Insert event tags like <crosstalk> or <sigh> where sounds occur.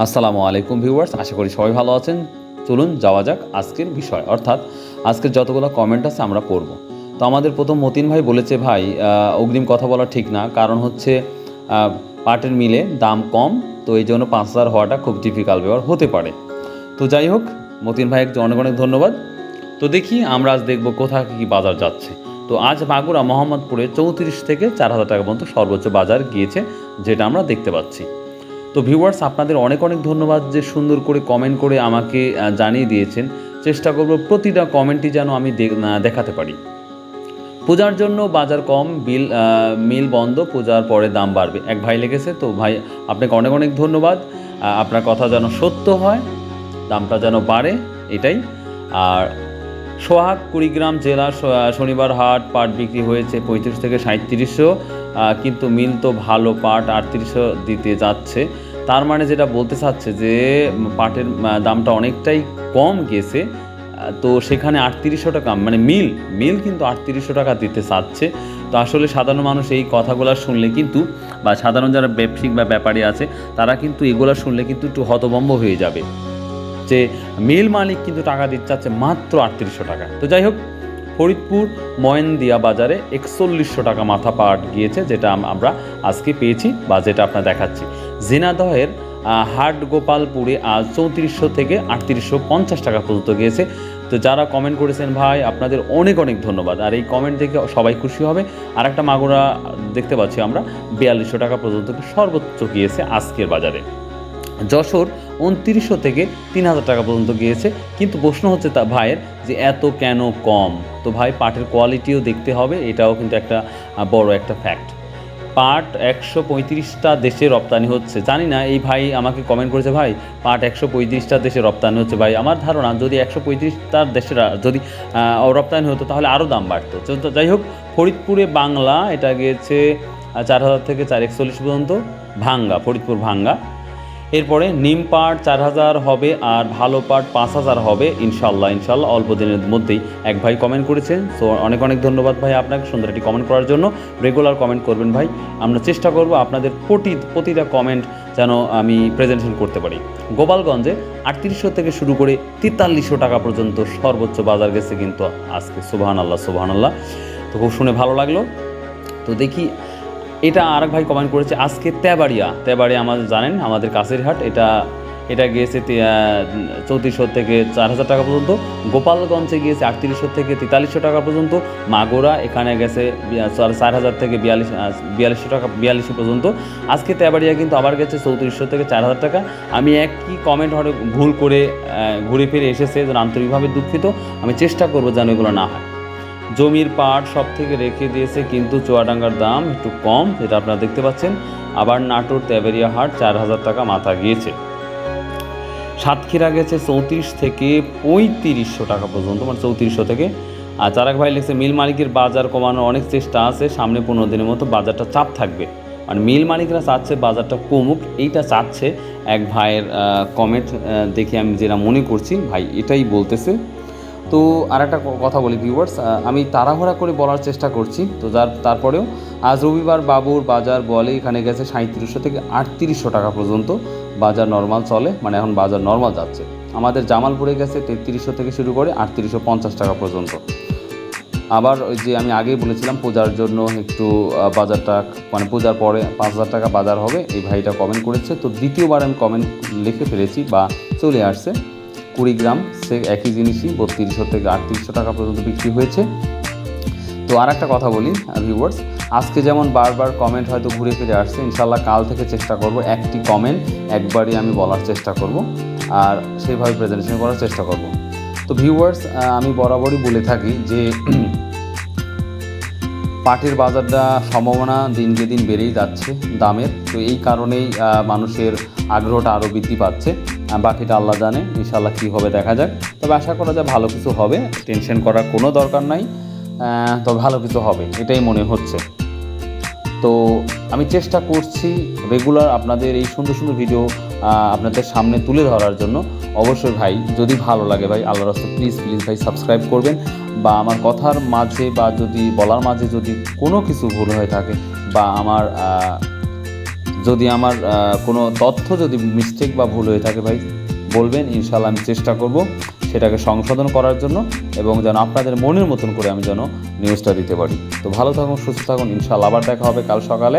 আসসালামু আলাইকুম ভিউয়ার্স, আশা করি সবাই ভালো আছেন। চলুন যাওয়া যাক আজকের বিষয়। অর্থাৎ আজকের যতগুলো কমেন্ট আছে আমরা পড়ব। তো আমাদের প্রথম মতিন ভাই বলেছে, ভাই অগ্রিম কথা বলা ঠিক না। কারণ হচ্ছে পাটের মিলে দাম কম, তো এই জন্য পাঁচ হাজার হওয়াটা খুব ডিফিকাল্ট ব্যাপার হতে পারে। তো যাই হোক, মতিন ভাই, একজন অনেক অনেক ধন্যবাদ। তো দেখি আমরা আজ দেখব কোথায় কী বাজার যাচ্ছে। তো আজ মাগুরা মোহাম্মদপুরে চৌত্রিশ থেকে চার হাজার টাকা পর্যন্ত সর্বোচ্চ বাজার গিয়েছে, যেটা আমরা দেখতে পাচ্ছি। তো ভিউয়ার্স আপনাদের অনেক অনেক ধন্যবাদ যে সুন্দর করে কমেন্ট করে আমাকে জানিয়ে দিয়েছেন। চেষ্টা করব প্রতিটা কমেন্টই যেন আমি দেখাতে পারি। পূজার জন্য বাজার কম, বিল মিল বন্ধ, পূজার পরে দাম বাড়বে। এক ভাই লেগেছে, তো ভাই, আপনাকে অনেক অনেক ধন্যবাদ। আপনার কথা যেন সত্য হয়, দামটা যেন বাড়ে, এটাই। আর সোহাগ, কুড়িগ্রাম জেলা শনিবার হাট পাট বিক্রি হয়েছে পঁয়ত্রিশ থেকে সাঁত্রিশশো কিন্তু মিল তো ভালো পাট আটত্রিশশো দিতে যাচ্ছে। তার মানে যেটা বলতে চাচ্ছে যে পাটের দামটা অনেকটাই কম গেছে তো সেখানে আটত্রিশশো টাকা মানে মিল মিল কিন্তু আটত্রিশশো টাকা দিতে চাচ্ছে। তো আসলে সাধারণ মানুষ এই কথাগুলো শুনলে কিন্তু, বা সাধারণ যারা ব্যবসায়িক বা ব্যাপারী আছে, তারা কিন্তু এগুলো শুনলে কিন্তু একটু হতভম্ব হয়ে যাবে। যে মিল মালিক কিন্তু টাকা দিতে চাচ্ছে মাত্র আটত্রিশশো টাকা। তো যাই হোক, ফরিদপুর ময়নদিয়া বাজারে একচল্লিশশো টাকা মাথা পাট গিয়েছে, যেটা আমরা আজকে পেয়েছি বা যেটা আপনার দেখাচ্ছি। জিনাদহের হাট গোপালপুরে আজ চৌত্রিশশো থেকে আটত্রিশশো পঞ্চাশ টাকা পর্যন্ত গিয়েছে। তো যারা কমেন্ট করেছেন, ভাই, আপনাদের অনেক অনেক ধন্যবাদ। আর এই কমেন্ট দেখে সবাই খুশি হবে। আর একটা মাগুরা দেখতে পাচ্ছি আমরা, বিয়াল্লিশশো টাকা পর্যন্ত সর্বোচ্চ গিয়েছে আজকের বাজারে। যশোর উনত্রিশশো থেকে তিন হাজার টাকা পর্যন্ত গিয়েছে। কিন্তু প্রশ্ন হচ্ছে তা ভাইয়ের যে এত কেন কম? তো ভাই, পাটের কোয়ালিটিও দেখতে হবে, এটাও কিন্তু একটা বড় একটা ফ্যাক্ট পাট একশো পঁয়ত্রিশটা দেশে রপ্তানি হচ্ছে। জানি না, এই ভাই আমাকে কমেন্ট করেছে, ভাই, পাট একশো পঁয়ত্রিশটা দেশে রপ্তানি হচ্ছে ভাই। আমার ধারণা, যদি একশো পঁয়ত্রিশটার দেশে যদি রপ্তানি হতো, তাহলে আরও দাম বাড়তো। যাই হোক, ফরিদপুরে বাংলা, এটা গিয়েছে চার হাজার থেকে চার একচল্লিশ পর্যন্ত। ভাঙ্গা, ফরিদপুর ভাঙ্গা। এরপরে নিম পাট চার হাজার হবে আর ভালো পাট পাঁচ হাজার হবে, ইনশাল্লাহ ইনশাল্লাহ। অল্প দিনের মধ্যেই এক ভাই কমেন্ট করেছেন সো অনেক অনেক ধন্যবাদ ভাই আপনাকে সুন্দর একটি কমেন্ট করার জন্য। রেগুলার কমেন্ট করবেন ভাই। আমরা চেষ্টা করব আপনাদের প্রতি, প্রতিটা কমেন্ট যেন আমি প্রেজেন্টেশন করতে পারি। গোপালগঞ্জে আটত্রিশশো থেকে শুরু করে তেতাল্লিশশো টাকা পর্যন্ত সর্বোচ্চ বাজার গেছে কিন্তু আজকে। সুবাহান আল্লাহ সুবাহান আল্লাহ তো খুব শুনে ভালো লাগল। তো দেখি এটা আরেক ভাই কমেন্ট করেছে, আজকে তেবাড়িয়া। তেবাড়িয়া আমাদের জানেন, আমাদের কাছের হাট, এটা এটা গিয়েছে চৌত্রিশশো থেকে চার হাজার টাকা পর্যন্ত, গোপালগঞ্জে গিয়েছে আটত্রিশশো থেকে তেতাল্লিশশো টাকা পর্যন্ত, মাগুরা এখানে গেছে চার- হাজার থেকে বিয়াল্লিশ বিয়াল্লিশশো টাকা, বিয়াল্লিশশো পর্যন্ত। আজকে তেবাড়িয়া কিন্তু আবার গেছে চৌত্রিশশো থেকে চার হাজার টাকা। আমি একই কমেন্ট হয়তো ভুল করে ঘুরে ফিরে এসেছে, যেন আন্তরিকভাবে দুঃখিত। আমি চেষ্টা করব যেন এগুলো না হয়। জমির পাট সব থেকে রেখে দিয়েছে, কিন্তু চুয়াডাঙ্গার দাম একটু কম যেটা আপনারা দেখতে পাচ্ছেন। আবার নাটোর তেবেরিয়া হাট চার হাজার টাকা মাথা গিয়েছে। সাতক্ষীরা গেছে চৌত্রিশ থেকে পঁয়ত্রিশশো টাকা পর্যন্ত মানে চৌত্রিশশো থেকে। আর চারাক ভাই লিখছে, মিল মালিকের বাজার কমানোর অনেক চেষ্টা আছে, সামনে পনেরো দিনের মতো বাজারটা চাপ থাকবে। মানে মিল মালিকরা চাচ্ছে বাজারটা কমুক, এইটা চাচ্ছে। এক ভাইয়ের কমেন্ট দেখে আমি যেটা মনে করছি, ভাই এটাই বলতেছে। তো আর একটা কথা বলি ভিউয়ার্স আমি তাড়াহুড়া করে বলার চেষ্টা করছি, তো যার, তারপরেও আজ রবিবার বাবুর বাজার বলে এখানে গেছে সাঁত্রিশশো থেকে আটত্রিশশো টাকা পর্যন্ত বাজার নর্মাল চলে মানে এখন বাজার নর্মাল যাচ্ছে। আমাদের জামালপুরে গেছে তেত্রিশশো থেকে শুরু করে আটত্রিশশো পঞ্চাশ টাকা পর্যন্ত। আবার ওই যে আমি আগেই বলেছিলাম, পূজার জন্য একটু বাজারটা মানে পূজার পরে পাঁচ হাজার টাকা বাজার হবে, এই ভাইটা কমেন্ট করেছে। তো দ্বিতীয়বার আমি কমেন্ট লিখে ফেলেছি বা চলে আসছে। কুড়িগ্রাম সে একই জিনিসই বত্রিশশো থেকে আটত্রিশশো টাকা পর্যন্ত বিক্রি হয়েছে। তো আর একটা কথা বলি ভিউয়ার্স আজকে যেমন বারবার কমেন্ট হয়তো ঘুরে ফিরে আসছে ইনশাল্লাহ কাল থেকে চেষ্টা করব একটি কমেন্ট একবারই আমি বলার চেষ্টা করব আর সেইভাবে প্রেজেন্টেশন করার চেষ্টা করব। তো ভিউয়ার্স আমি বরাবরই বলে থাকি যে <clears throat> পাটের বাজারটা সম্ভাবনা দিনকে দিন বেড়েই যাচ্ছে দামের। তো এই কারণেই মানুষের আগ্রহটা আরও বৃদ্ধি পাচ্ছে। বাকিটা আল্লাহ জানে ইনশাল্লাহ কী হবে দেখা যাক। তবে আশা করা যায় ভালো কিছু হবে, টেনশন করার কোনো দরকার নাই। তবে ভালো কিছু হবে, এটাই মনে হচ্ছে। তো আমি চেষ্টা করছি রেগুলার আপনাদের এই সুন্দর সুন্দর ভিডিও আপনাদের সামনে তুলে ধরার জন্য। অবশ্যই ভাই, যদি ভালো লাগে ভাই আল্লাহ রাস্তা প্লিজ প্লিজ ভাই সাবস্ক্রাইব করবেন। বা আমার কথার মাঝে বা যদি, বলার মাঝে যদি কোনো কিছু ভুল হয়ে থাকে বা আমার যদি আমার কোনো তথ্য যদি মিস্টেক বা ভুল হয়ে থাকে ভাই, বলবেন ইনশাল্লাহ আমি চেষ্টা করব সেটাকে সংশোধন করার জন্য এবং যেন আপনাদের মনের মতন করে আমি যেন নিউজটা দিতে পারি। তো ভালো থাকুন, সুস্থ থাকুন ইনশাল্লাহ আবার দেখা হবে কাল সকালে।